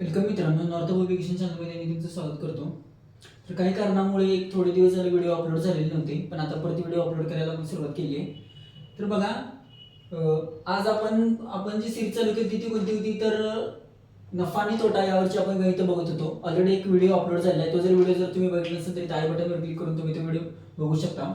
Welcome मित्रांनो north publication चॅनलमध्ये मी तुमचं स्वागत करतो. तर काही कारणामुळे एक थोडे दिवस झाले व्हिडिओ अपलोड झालेले नव्हते पण आता परत व्हिडिओ अपलोड करायला आपण सुरुवात केली आहे. तर बघा आज आपण आपण जी सीरीज चालू केली ती कोणती होती? तर नफा आणि तोटा यावरची आपण गणित बघत होतो. ऑलरेडी एक व्हिडिओ अपलोड झाला आहे. तो जर व्हिडिओ जर तुम्ही बघितला असेल तरी त्या बटनवर क्लिक करून तुम्ही तो व्हिडिओ बघू शकता.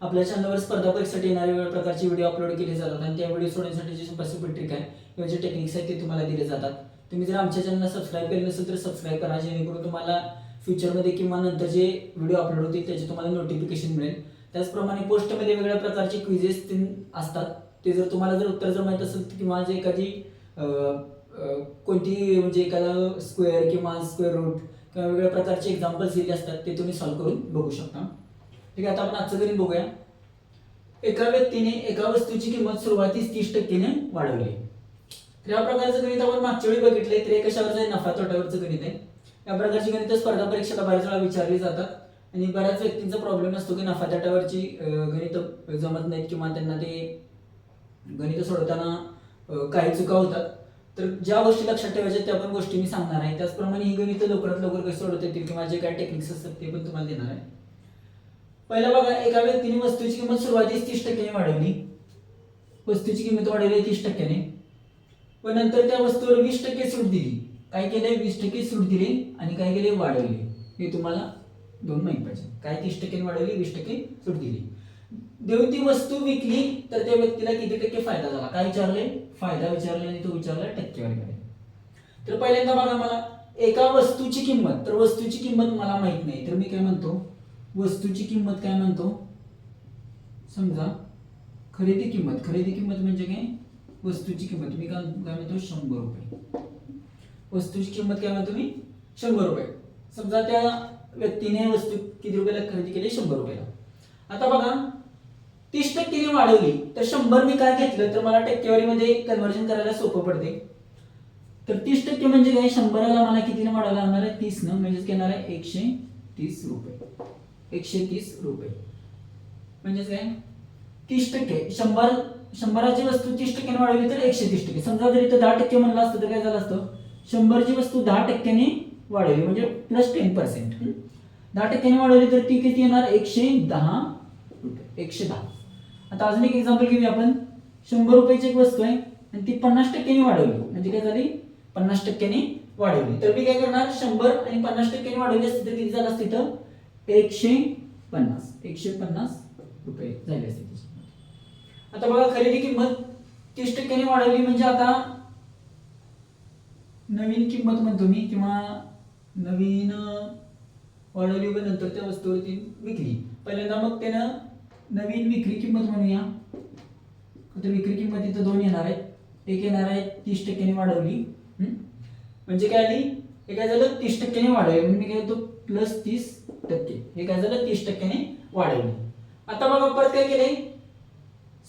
आपल्या चॅनलवर स्पर्धा परीक्षेसाठी येणारे वेगवेगळ्या प्रकारचे व्हिडिओ अपलोड केले जातात आणि त्या व्हिडिओ सोडण्यासाठी जे पॉसिबल ट्रिक आहे किंवा जे टेक्निक्स आहेत ते तुम्हाला दिले जातात. तुम्ही जर आमच्या चॅनलला सबस्क्राईब केलं नसेल तर सबस्क्राईब करा जेणेकरून तुम्हाला फ्युचरमध्ये किंवा नंतर जे व्हिडिओ अपलोड होतील त्याचे तुम्हाला नोटिफिकेशन मिळेल. त्याचप्रमाणे पोस्टमध्ये वेगवेगळ्या प्रकारचे क्विजेस तीन असतात. ते जर तुम्हाला जर उत्तर जर माहीत असेल किंवा जे एखादी कोणती म्हणजे एखादा स्क्वेअर किंवा स्क्वेअर रूट किंवा वेगवेगळ्या प्रकारचे एक्झाम्पल्स दिले असतात ते तुम्ही सॉल्व्ह करून बघू शकता. ठीक आहे आता आपण आजचं गणित बघूया. एका व्यक्तीने एका वस्तूची किंमत सुरुवातीस तीस टक्केने वाढवली. या प्रकारचं गणित आपण मागच्या वेळी बघितलंय तर हे कशावरचं आहे नफा तोट्यावरचं गणित आहे. या प्रकारची गणित स्पर्धा परीक्षेला बऱ्याच वेळा विचारली जातात. आणि बऱ्याच व्यक्तींचा प्रॉब्लेम असतो की नफा तोट्यावरची गणित जमत नाहीत किंवा त्यांना ते गणित सोडवताना काही चुका होतात. तर ज्या गोष्टी लक्षात ठेवायच्या त्या पण गोष्टी मी सांगणार आहे. त्याचप्रमाणे ही गणित लवकरात लवकर कशी सोडवता येतील किंवा जे काही टेक्निक्स असतात ते पण तुम्हाला देणार आहे. पहिला बघा एका व्यक्तीने वस्तूची किंमत सुरुवातीस तीस टक्क्याने वाढवली. वस्तूची किंमत वाढवली तीस टक्क्याने. पण नंतर त्या वस्तूवर वीस टक्के सूट दिली. काय केलंय? वीस टक्के सूट दिली आणि काय केले वाढवली. हे तुम्हाला दोन माहीत पाहिजे काय तीस टक्के वाढवली वीस टक्के सूट दिली. देऊन ती वस्तू विकली तर त्या व्यक्तीला किती टक्के फायदा झाला? काय विचारले फायदा विचारले आणि तो विचारला टक्केवारी तर पहिल्यांदा बघा मला एका वस्तूची किंमत. तर वस्तूची किंमत मला माहीत नाही. तर मी काय म्हणतो? वस्तूची किंमत काय म्हणतो? समजा खरेदी किंमत. खरेदी किंमत म्हणजे काय? वस्तूची किंमत. मी काय म्हणतो? शंभर रुपये. वस्तूची किंमत काय म्हणतो मी? शंभर रुपये. समजा त्या व्यक्तीने वस्तू किती रुपयाला खरेदी केली? शंभर रुपयाला. आता बघा तीस टक्केने वाढवली तर शंभर मी काय घेतलं? तर मला टक्केवारीमध्ये कन्व्हर्जन करायला सोपं पडते. तर तीस टक्के म्हणजे काय? शंभराला मला कितीने वाढायला लागणार आहे? तीस न म्हणजेच घेणार आहे एकशे तीस रुपये. एकशे तीस रुपये. म्हणजेच काय? तीस टक्के. शंभर शंभराची वस्तू तीस टक्क्याने वाढवली तर एकशे तीस टक्के. समजा जर इथं दहा टक्के म्हणलं असतं तर काय झालं असतं? शंभरची वस्तू दहा टक्क्याने वाढवली म्हणजे प्लस टेन पर्सेंट दहा टक्क्याने वाढवली तर ती किती येणार? एकशे दहा रुपये एकशे दहा. आता अजून एक एक्झाम्पल घेऊया आपण. शंभर रुपयाची एक वस्तू आहे आणि ती पन्नास टक्क्याने वाढवली. म्हणजे काय झाली? पन्नास टक्क्याने वाढवली. तर मी काय करणार? शंभर आणि पन्नास टक्क्याने वाढवली असते तर किती झालं असतं इथं एकशे पन्नास. एकशे पन्नास रुपये झाले असते. आता बघा खरेदी किंमत तीस टक्क्याने वाढवली म्हणजे आता नवीन किंमत म्हणतो मी किंवा नवीन वाढवली व नंतर त्या वस्तूवरती विक्री. पहिल्यांदा मग त्यानं नवीन विक्री किंमत म्हणूया. तर विक्री किंमत इथं दोन येणार आहेत. एक येणार आहे तीस टक्क्याने वाढवली. हम्म? म्हणजे काय आली? हे काय झालं तीस टक्क्याने वाढवली. म्हणजे मी काय होतो प्लस तीस टक्के. हे काय झालं तीस टक्क्याने वाढवली. आता बघा परत काय केलंय?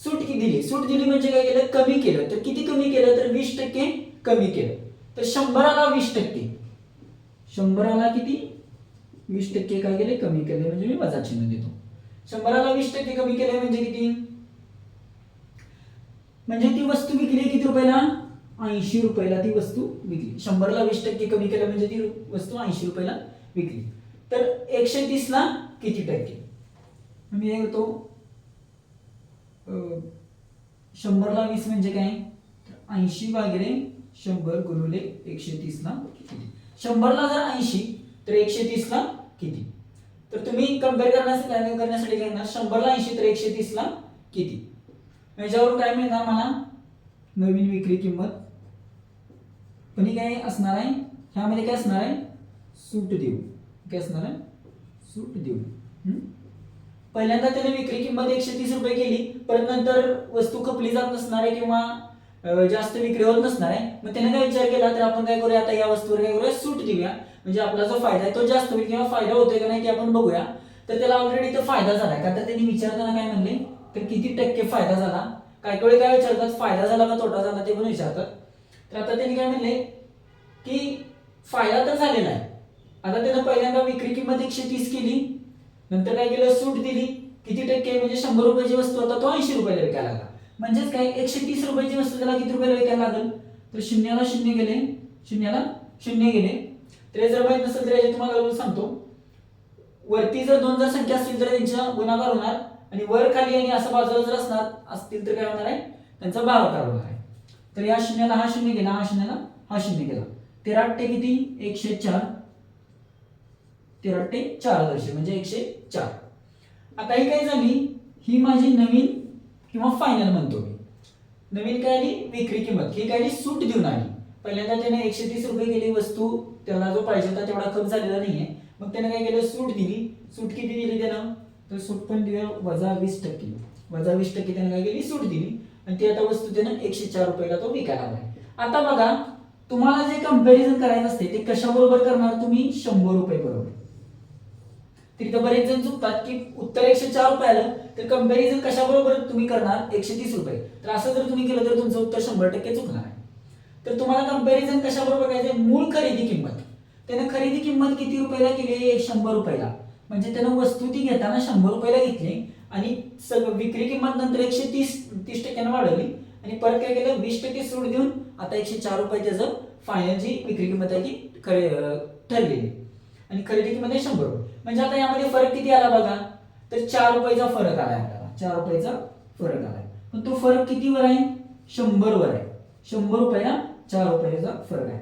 सूट किती दिली. सूट दिली म्हणजे काय केलं? कमी केलं. तर किती कमी केलं? तर वीस टक्के कमी केलं. तर शंभराला वीस टक्के. शंभराला किती? वीस टक्के काय केले? कमी केले. म्हणजे मी वजा चिन्ह देतो. शंभराला वीस टक्के कमी केले म्हणजे किती? म्हणजे ती वस्तू विकली किती रुपयाला? ऐंशी रुपयाला ती वस्तू विकली. शंभरला वीस टक्के कमी केलं म्हणजे ती वस्तू ऐंशी रुपयाला विकली. तर एकशे तीसला किती टक्के? मी हे होतो. शंभरला वीस म्हणजे काय? ऐंशी वगैरे शंभर गुरुले एकशे तीसला किती? शंभरला जर ऐंशी तर एकशे तीसला किती? तर तुम्ही कंपेअर करण्यासाठी करण्यासाठी काय करणार शंभरला ऐंशी तर एकशे तीसला किती? याच्यावरून काय मिळणार मला? नवीन विक्री किंमत. पण ही काय असणार आहे? ह्यामध्ये काय असणार आहे? सूट देऊ. काय असणार आहे? सूट देऊ. पहिल्यांदा त्याने विक्री किंमत एकशे तीस रुपये केली परत नंतर वस्तू खपली जात नसणार आहे किंवा जास्त विक्री होत नसणार आहे. मग त्याने काय विचार केला तर आपण काय करूया आता या वस्तूवर काय करूया सूट देऊया. म्हणजे आपला जो फायदा आहे तो जास्त होईल किंवा फायदा होतोय का नाही ते आपण बघूया. तर त्याला ऑलरेडी तर फायदा झाला का तर त्यांनी विचारताना काय म्हणले तर किती टक्के फायदा झाला? काय काही काय विचारतात फायदा झाला का तोटा झाला ते पण विचारतात. तर आता त्यांनी काय म्हणले की फायदा तर झालेला आहे. आता त्यानं पहिल्यांदा विक्री किंमत एकशे तीस केली नंतर काय केलं? सूट दिली. किती टक्के? म्हणजे शंभर रुपयाची वस्तू आता तो ऐंशी रुपयाला विकायला लागला. म्हणजेच काय? एकशे तीस रुपयाची वस्तू त्याला किती रुपयाला विकायला लागेल? तर शून्याला शून्य गेले. शून्याला शून्य गेले. तर जर माहीत नसेल तर याची तुम्हाला सांगतो. वरती जर दोन जर संख्या असतील तर त्यांच्या गुणाकार होणार. आणि वर खाली आणि असं बाजूला जर असणार असतील तर काय होणार आहे? त्यांचा भागाकार होणार आहे. तर या शून्याला हा शून्य गेला हा शून्याला हा शून्य गेला. तेरा अट्टे किती? एकशे चार. तेरा ते चार दर्शे म्हणजे एकशे चार. आता ही काय झाली? ही माझी नवीन किंवा फायनल म्हणतो मी. नवीन काय आली? विक्री किंमत. ही काय आली? सूट देऊन आली. पहिल्यांदा त्याने एकशे तीस रुपये गेली वस्तू. त्याला जो पाहिजे होता तेवढा खप झालेला नाहीये. मग त्याने काय केलं? सूट दिली. सूट किती दिली त्यानं? तर सूट पण दिली वजा वीस टक्के. वजा वीस टक्के त्याने काय केली? सूट दिली. आणि ती आता वस्तू त्यानं एकशे चार रुपयाला तो विकायला आहे आता बघा तुम्हाला जे कंपॅरिझन करायचं असते ते कशाबरोबर करणार तुम्ही? शंभर रुपये बरोबर. तिथं बरेच जण चुकतात की उत्तर एकशे चार रुपये आलं तर कंपॅरिझन कशाबरोबर तुम्ही करणार? एकशे तीस रुपये. तर असं जर तुम्ही केलं तर तुमचं उत्तर शंभर टक्के चुकणार आहे. तर तुम्हाला कंपॅरिझन कशाबरोबर करायचं मूळ खरेदी किंमत. त्यानं खरेदी किंमत किती रुपयाला केली आहे? शंभर रुपयाला. म्हणजे त्यानं वस्तू ती घेताना शंभर रुपयाला घेतली आणि सगळं विक्री किंमत नंतर एकशे तीस तीस टक्क्यानं वाढवली आणि परत काय केलं? वीस टक्के सूट देऊन आता एकशे चार रुपये त्याचं फायनल जी विक्री किंमत आहे ती खरे ठरलेली आणि खरेदी किंमत शंभर रुपये. म्हणजे आता यामध्ये फरक किती आला बघा? तर चार रुपयाचा फरक आलाय आपल्याला. चार रुपयाचा फरक आलाय. पण तो फरक कितीवर आहे? शंभर वर आहे. शंभर रुपयाला चार रुपयाचा फरक आहे.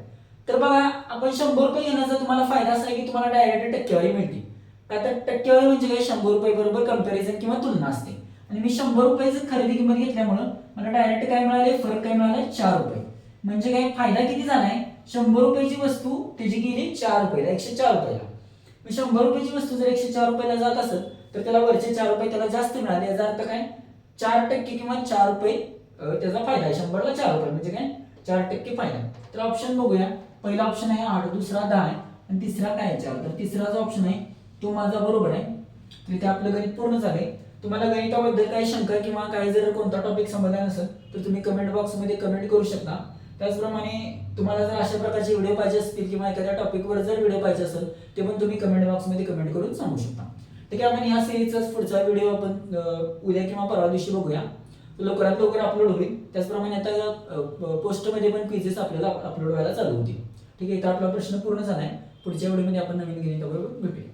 तर बघा आपण शंभर रुपये घेण्याचा तुम्हाला फायदा असा आहे की तुम्हाला डायरेक्ट टक्केवारी मिळते. का तर टक्केवारी म्हणजे काय? शंभर रुपये बरोबर कंपॅरिझन किंवा तुलना असते. आणि मी शंभर रुपयाचं खरेदी किंमत घेतल्यामुळं मला डायरेक्ट काय मिळाले फरक काय मिळाला? चार रुपये. म्हणजे काय? फायदा किती झालाय? शंभर रुपयाची वस्तू त्याची गेली चार रुपयाला एकशे चार रुपयाला. मग शंभर रुपयाची वस्तू जर एकशे चार रुपयाला जात असेल तर त्याला वरचे चार रुपये त्याला जास्त मिळाले. याचा अर्थ काय? चार टक्के किंवा चार रुपये त्याचा फायदा आहे. शंभरला चार रुपये म्हणजे काय? चार टक्के फायदा तर ऑप्शन बघूया. पहिला ऑप्शन आहे आठ दुसरा दहा आहे. आणि तिसरा काय आहे चार? तर तिसरा जो ऑप्शन आहे तो माझा बरोबर आहे. तर इथे आपलं गणित पूर्ण झालंय. तुम्हाला गणिताबद्दल काही शंका किंवा काही जर कोणता टॉपिक समजला नसेल तर तुम्ही कमेंट बॉक्समध्ये कमेंट करू शकता. त्याचप्रमाणे तुम्हाला जर अशा प्रकारचे व्हिडिओ पाहिजे असतील किंवा एखाद्या टॉपिकवर जर व्हिडिओ पाहिजे असेल ते पण तुम्ही कमेंट बॉक्समध्ये कमेंट करून सांगू शकता. ठीक आहे आपण या सिरीजचाच पुढचा व्हिडिओ आपण उद्या किंवा परवा दिवशी बघूया. लवकरात लवकर अपलोड होईल. त्याचप्रमाणे आता पोस्टमध्ये पण क्विजेस आपल्याला अपलोड व्हायला चालू होतील. ठीक आहे इथं आपला प्रश्न पूर्ण झाला आहे पुढच्या व्हिडिओमध्ये आपण नवीन गणिताबरोबर भेटूया.